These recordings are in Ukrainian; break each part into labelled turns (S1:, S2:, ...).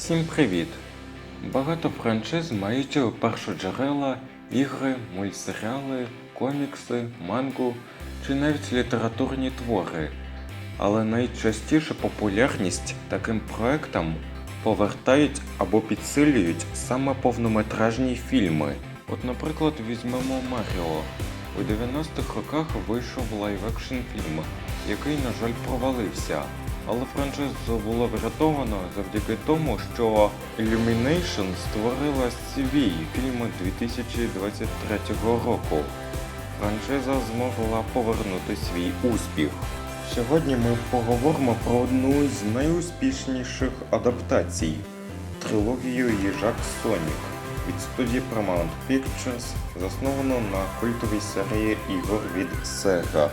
S1: Всім привіт! Багато франшиз мають першоджерела, ігри, мультсеріали, комікси, мангу чи навіть літературні твори. Але найчастіше популярність таким проектам повертають або підсилюють саме повнометражні фільми. От, наприклад, візьмемо Маріо. У 90-х роках вийшов лайв-екшн фільм, який, на жаль, провалився. Але франшизу було врятовано завдяки тому, що Illumination створила свій фільм 2023 року. Франшиза змогла повернути свій успіх. Сьогодні ми поговоримо про одну з найуспішніших адаптацій трилогію Їжак Сонік від студії Paramount Pictures, засновано на культовій серії ігор від Sega.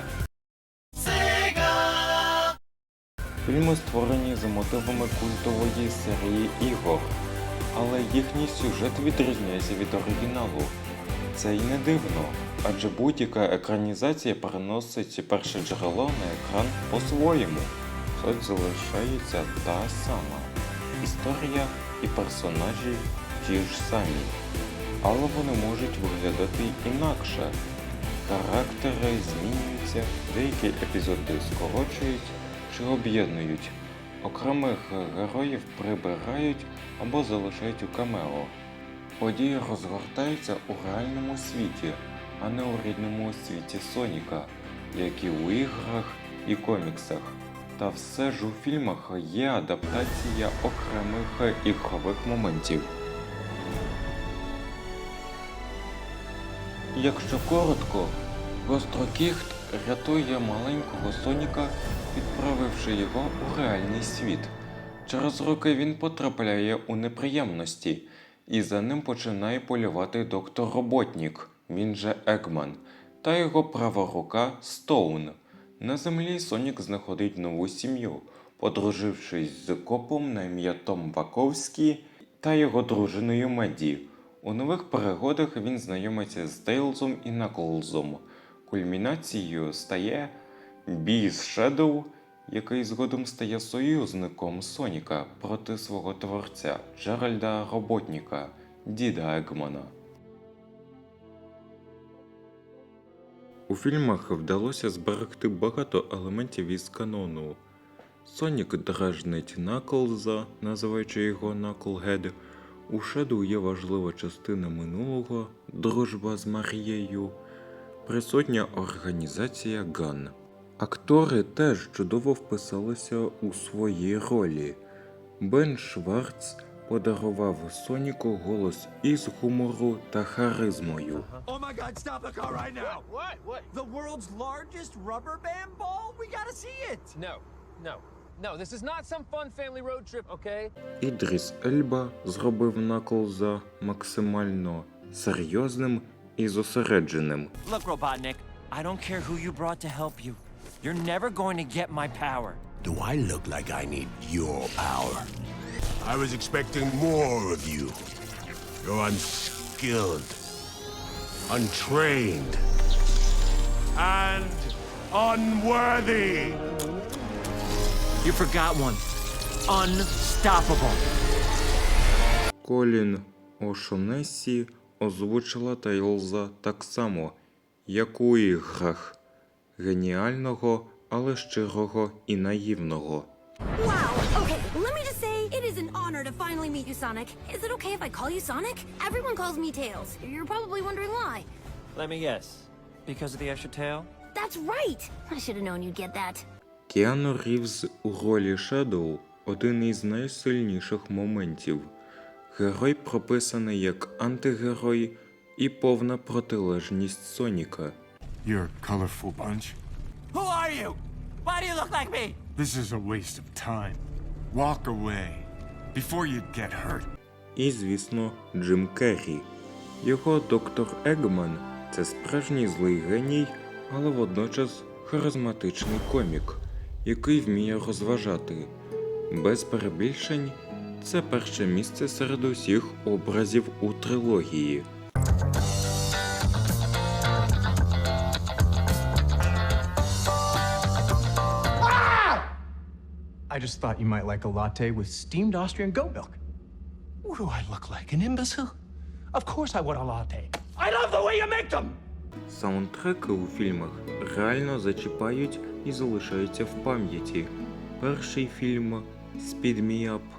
S1: Фільми створені за мотивами культової серії ігор, але їхній сюжет відрізняється від оригіналу. Це й не дивно, адже будь-яка екранізація переносить перше джерело на екран по-своєму. Суть залишається та сама. Історія і персонажі ті ж самі, але вони можуть виглядати інакше. Характери змінюються, деякі епізоди скорочують чи об'єднують. Окремих героїв прибирають або залишають у камео. Події розгортаються у реальному світі, а не у рідному світі Соніка, як і у іграх і коміксах. Та все ж у фільмах є адаптація окремих ігрових моментів. Якщо коротко, Гострокіхт рятує маленького Соніка, відправивши його у реальний світ. Через роки він потрапляє у неприємності, і за ним починає полювати доктор Роботнік, він же Егман, та його права рука Стоун. На землі Сонік знаходить нову сім'ю, подружившись з копом на ім'я Том Ваковський та його дружиною Меді. У нових пригодах він знайомиться з Тейлзом і Наклзом. Кульмінацією стає бій з Шедоу, який згодом стає союзником Соніка проти свого творця Джеральда Роботніка, діда Егмана. У фільмах вдалося зберегти багато елементів із канону. Сонік дражнить Наклза, називаючи його Наклгед. У Шедоу є важлива частина минулого, дружба з Марією, присутня організація Ган. Актори теж чудово вписалися у свої ролі. Бен Шварц подарував Соніку голос із гумору та харизмою. Ідріс Ельба зробив Наклза максимально серйозним і зосередженим.
S2: Look, Robotnik, I don't care who you brought to help you. You're never going to get my power.
S3: Do I look like I need your power? I was expecting more of you. You're unskilled, untrained, and unworthy.
S2: You forgot one. Unstoppable.
S1: Колін Ошонесі озвучила Тейлза так само, як у іграх геніального, але щирого і наївного.
S4: Wow. Okay, let me just say it is an honor to finally meet you, Sonic. Is it okay if I call you Sonic? Everyone calls me Tails. You're probably wondering why.
S2: Let me guess. Because of the extra tail?
S4: That's right. I should have known you'd get that.
S1: Кіану Рівз у ролі Шедоу один із найсильніших моментів. Герой прописаний як антигерой і повна протилежність Соніка.
S5: You're a colorful bunch.
S2: Who are you? Why do you look like me?
S5: This is a waste of time. Walk away before you get hurt.
S1: І, звісно, Джим Керрі. Його доктор Егман це справжній злий геній, але водночас харизматичний комік, який вміє розважати. Без перебільшень це перше місце серед усіх образів у трилогії.
S6: I just thought you might like a latte with steamed Austrian goat milk. What do I look like? An imbecile? Of course I want a latte. I love the way you make them!
S1: Саундтреки у фільмах реально зачіпають і залишаються в пам'яті. Перший фільм Speed Me Up.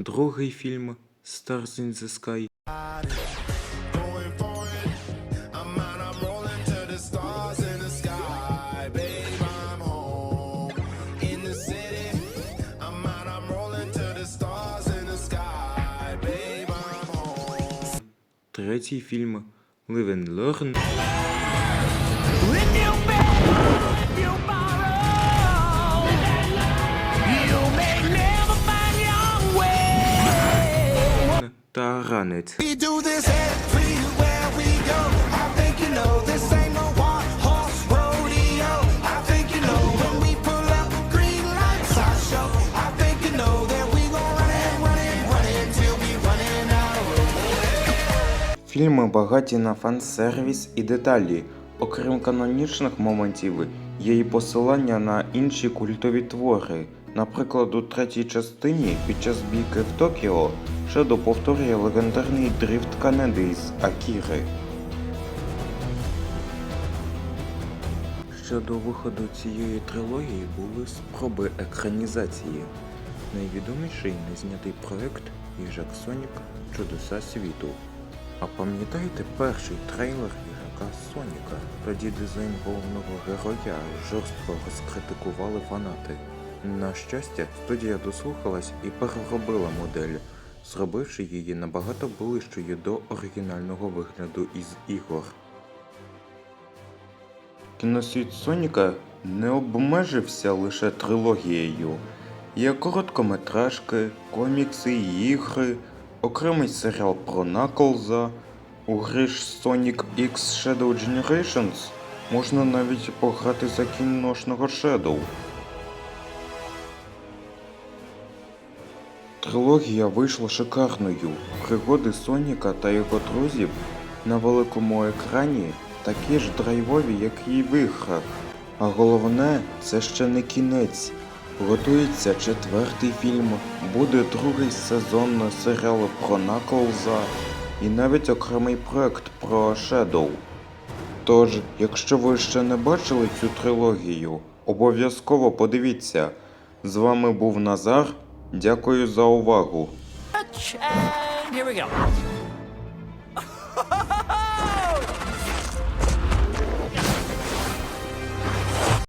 S1: Другий фільм Stars in the Sky. Третій фільм live
S7: in Leuven. Daran it.
S1: Фільми багаті на фан-сервіс і деталі. Окрім канонічних моментів, є і посилання на інші культові твори. Наприклад, у третій частині під час бійки в Токіо Шедо повторює легендарний дрифт Канеди з Акіри. Ще до виходу цієї трилогії були спроби екранізації. Найвідоміший незнятий проект Їжак Сонік Чудеса світу. А пам'ятаєте перший трейлер їжака Соніка? Тоді дизайн головного героя жорстко розкритикували фанати. На щастя, студія дослухалась і переробила модель, зробивши її набагато ближчою до оригінального вигляду із ігор. Кіносвіт Соніка не обмежився лише трилогією. Є короткометражки, комікси ігри, окремий серіал про Наклза. У гри Sonic X Shadow Generations можна навіть пограти за кіношного Shadow. Трилогія вийшла шикарною. Пригоди Соніка та його друзів на великому екрані такі ж драйвові, як і в іграх. А головне, це ще не кінець. Готується четвертий фільм, буде другий сезон серіалу про Наклза і навіть окремий проект про Shadow. Тож, якщо ви ще не бачили цю трилогію, обов'язково подивіться. З вами був Назар. Дякую за увагу.